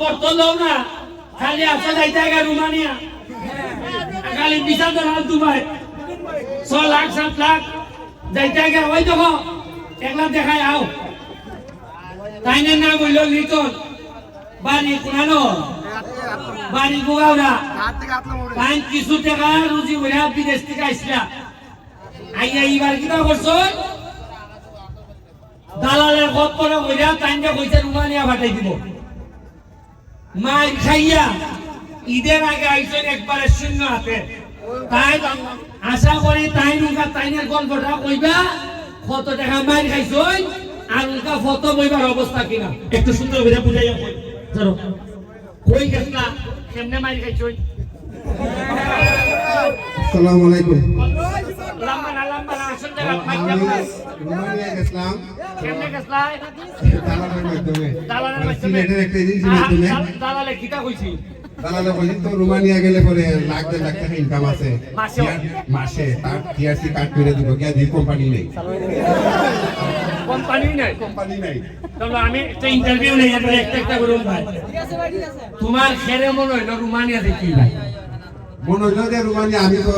খবর তো লও না। খালি আসা যাইতে গা রুমানিয়া। খালি বিচার দেওয়া দুবাই। ছ লাখ, সাত লাখ। যাইতে গা ওই দেখো একলা দেখাই আও। তাইনের নাম হইল লিটন। বাড়ি কোনানো বাড়ি গোগাওরা তাই কিছু টাকা রুজি হইয়া বিদেশ থেকে আইসলা। আইয়া এইবার কিনা করছ? দালালের গপ করে হইয়া তাইনটা কইছে, রুমানিয়া ফাটাই দিব। মাই খাইয়া ঈদের আগে আইসেন একবারে শূন্য হাতে। তাই আশা করি তাই নুকা তাইনের গল্পটা কইবা কত টাকা মাইর খাইছই আর উনকা ফটো বইবার অবস্থা কিনা। একটু সুন্দর করে বুঝাইয়া কই। ধরো। কই গেছলা কেমনে মাইর খাইছই? আসসালামু আলাইকুম। রোমানিয়া দালালে কইছি? তো রোমানিয়া গেলে পরে লাখ দেড় লাখ টাকা ইনকাম আছে। মাসে? তার টিআরসি কার্ড করে দিব। গিয়া কোম্পানি নেই। কোম্পানি নাই? কোম্পানি নাই। তাহলে আমি একটা ইন্টারভিউ নেই একটা একটা একটা করে ভাই। তোমার খেরে মনে হইল রুমানিয়া দেখি ভাই মনে হইল যে রোমানিয়া আমি তো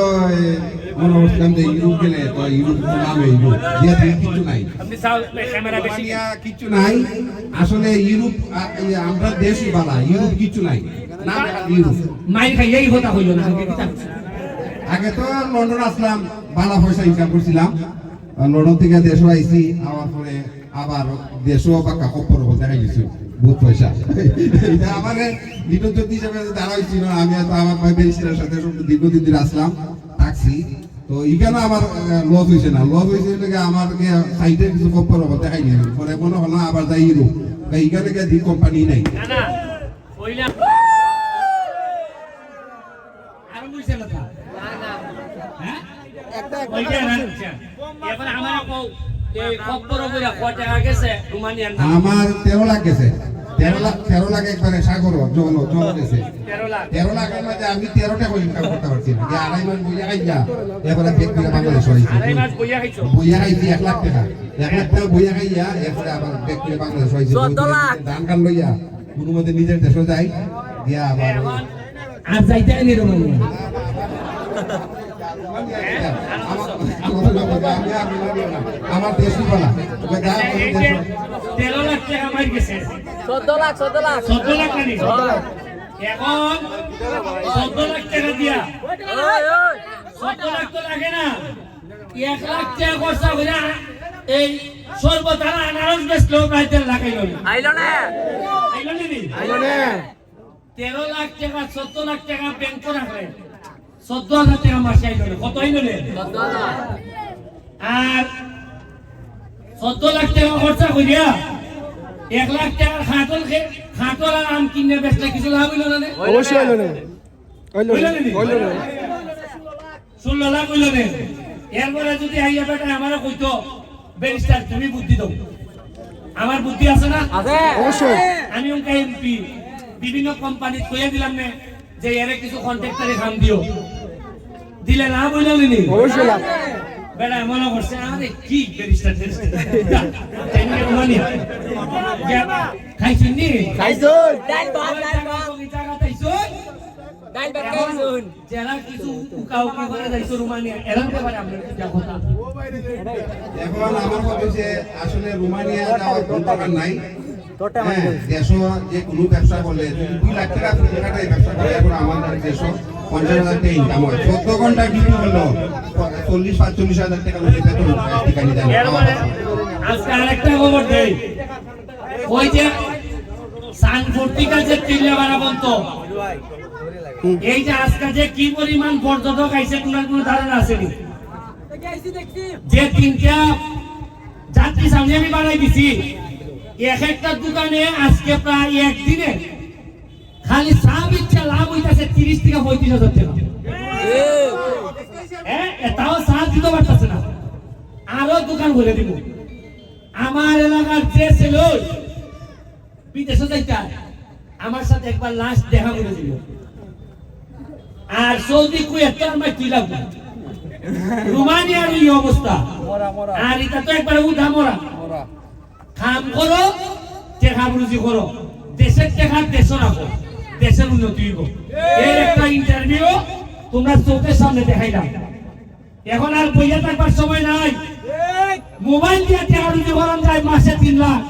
মনে করছিলাম যে ইউরোপ গেলে তো ইউরোপ নাম ইউরোপ গিয়া দিয়ে কিছু নাই। আপনি চাও ক্যামেরা বেশি রোমানিয়া কিছু নাই। আসলে ইউরোপ আ, এই আমরা দেশই বালা ইউরোপ কিছু নাই। না ইউরোপ। মাইর খাই এই কথা হইল না আগে তো লন্ডন আসলাম ভালো পয়সা ইনকাম করছিলাম। লন্ডন থেকে দেশও আইছি আবার পরে আবার দেশও বা কাপড় বলতে গেছি বহুত পয়সা। এটা আমার জ্যোতি হিসাবে দাঁড়াইছিল আমি তো আমার সাথে দীর্ঘদিন আসলাম। থাকছি তো এখানে আমার লস হয়েছে না। লস হয়েছে আমার সাইডে কিছু কাপড় বলতে দেখাই নি পরে মনে হলো আবার যাই এইখানে গিয়ে দি কোম্পানি নাই? হ্যাঁ আমার তেরো লাখ গেছে। তেরো লাখ তেরো লাখ একবারে সাগর জল জল গেছে 13 লাখ। তেরো লাখের আমি তেরো টাকা ইনকাম করতে পারছি না যে আড়াই মাস বইয়া খাইয়া এবারে বেগ করে বাংলাদেশ হয়েছে। বইয়া খাইছি? এক লাখ টাকা। এক লাখ টাকা বইয়া খাইয়া এরপরে আবার বেগ করে বাংলাদেশ হয়েছে। ধান কান লইয়া কোনো মধ্যে নিজের দেশে যাই দিয়া আবার আর যাইতে আমার- না। দেশ- তেরো লাখ টাকা মার গেছে চোদ্দ লাখ চোদ্দ লাখ চোদ্দ লাখ এখন চোদ্দ লাখ টাকা দিয়া। চোদ্দ লাখ তো লাগে না এক লাখ টাকা খরচা করে এই সর্বতারা আনারস বেচলো প্রায় দেড় লাখ আইল না। আইলো না আইল না তেরো লাখ টাকা চোদ্দ লাখ টাকা ব্যাংক রাখলে চোদ্দ হাজার টাকা মাসে আইল না। কত আইল না? আর চোদ্দ লাখ টাকা খরচা করিয়া এক লাখ টাকা খাটল খে আর আম কিনে বেচলে কিছু লাভ হইল না অবশ্যই হইল না। হইল হইল না নানি? হইল না। ষোলো লাখ হইল নে এরপরে যদি আইয়া বেটা আমারও কইতো ব্যারিস্টার তুমি বুদ্ধি দাও। আমার বুদ্ধি আছে না? আছে। অবশ্যই। আমি এমপি। বিভিন্ন কোম্পানিত কইয়া দিলাম নে। যে এরে কিছু কন্ট্রাক্টরে কাম দিও। দিলে না বইলাম নি অবশ্যই লাভ। বেটা মনে করছে আরে কি ব্যারিস্টার খাইছেন নি? খাইছো ডাইল ভাত ডাইল ভাত ডাইল ভাত খাইছুন যারা কিছু করে যাইছো রুমানিয়া আমরা এখন আমার কথা হচ্ছে আসলে রোমানিয়া যাওয়ার কোনো দরকার নাই। দেশও যে কোনো ব্যবসা করলে দুই লাখ টাকা দুই লাখ ব্যবসা করে এখন আমাদের দেশও পঞ্চাশ হাজার টাকা ইনকাম হয়। চোদ্দ ঘণ্টা ডিউটি হলো চল্লিশ পাঁচচল্লিশ হাজার টাকা লোকে বেতন ঠিকানি দেয় আজকে আরেকটা খবর দেই। ওই যে সানফুর্তিকা যে তিল্লা বারাবন্ত এই যে আজকে যে কি পরিমাণ পর্যটক আইছে তোমার কোনো ধারণা আছে নি? যে তিনটা যাত্রী সামনে আমি বাড়াই দিছি এক একটা দোকানে আজকে প্রায় একদিনে খালি চা বিচ্ছে লাভ হইতাছে তিরিশ থেকে পঁয়ত্রিশ হাজার টাকা। তাও সাহায্য দিতে পারতেছে না। আরও দোকান খুলে দিব। আমার এলাকার যে ছিল বিদেশে যাইতে আমার সাথে একবার লাস্ট দেখা করে দিল আর সৌদি কুয়েত তো আমার কি লাগবে। রোমানিয়ার এই অবস্থা। আর এটা তো একবার উঠা মরা। খাম করো দেখা রুজি করো। দেশের টাকা দেশে রাখো দেশের উন্নতি হইব। এর একটা ইন্টারভিউ তোমরা চোখের সামনে দেখাইলাম এখন আর বইয়া থাকবার সময় নাই। মোবাইল দিয়ে টাকা রুজি করান যায় মাসে তিন লাখ।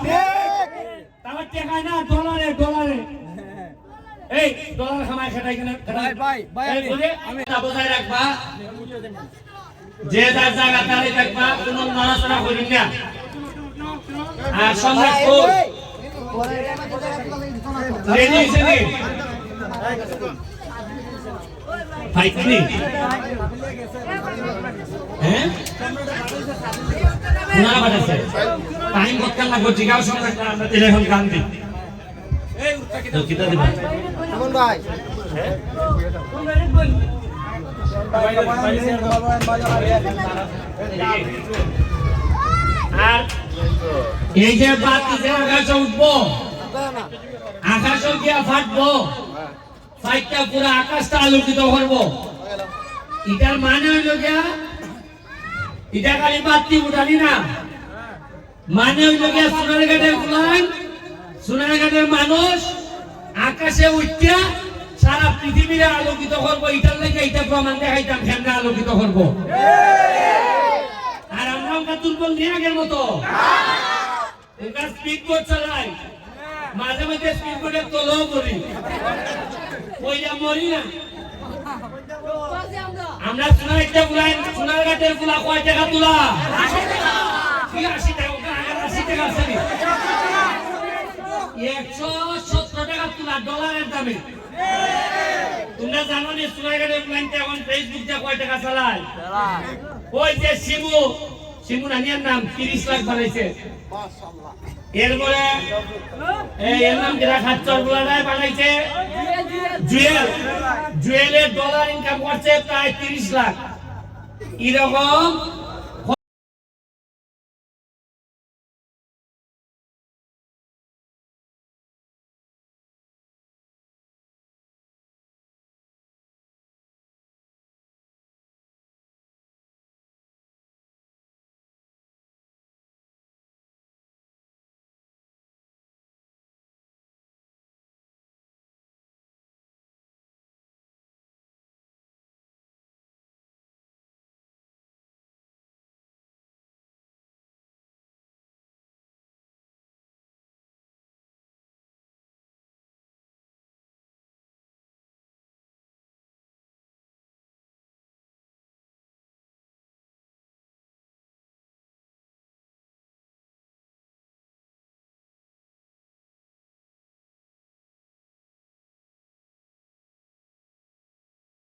তারপর টাকায় না ডলারে ডলারে। এই ডলার খামায় খেটাই কেন বুঝে? বজায় রাখবা। যে যার জায়গা তারে থাকবা কোনো নড়াচড়া করিন না। আর সঙ্গে খুব রেডি হয়েছে নি ফাইটনি হ্যাঁ না বাড়াছে টাইম বক্কা লাগবে জিগাও সঙ্গে আমরা টেলিফোন গান দিই তো কিতা দিবা আর এই যে আকাশে ফাটবো, ফাইটটা আকাশটা আলোকিত মানে উঠালি না। মানে মানুষ আকাশে উঠিয়া সারা পৃথিবীরে আলোকিত করব। এটার লেগে এটা প্রমাণ দেখাইতাম আলোকিত করব। ওটা দুর্বল নিয়ে আগের মতো। স্পিড বোর্ড চালাই। মাঝে মাঝে স্পিড বোর্ডের তলেও করি ওই যা মরি না। আমরা সোনার একটা গুলাই সোনার ঘাটেরগুলা কয় টাকা তোলা? কি আশি টাকা আশি টাকা আছে একশো সত্তর টাকা তোলা ডলারের দামে। তোমরা জানো নি সোনার ঘাটের প্ল্যানটা এখন ফেসবুক কয় টাকা চালায়। ওই যে শিবু নানিয়ার নাম তিরিশ লাখ বানাইছে। এরপরে এর নাম যেটা খাচ্চর গুলাটাই বানাইছে? জুয়েল। জুয়েলের ডলার ইনকাম করছে প্রায় তিরিশ লাখ। এরকম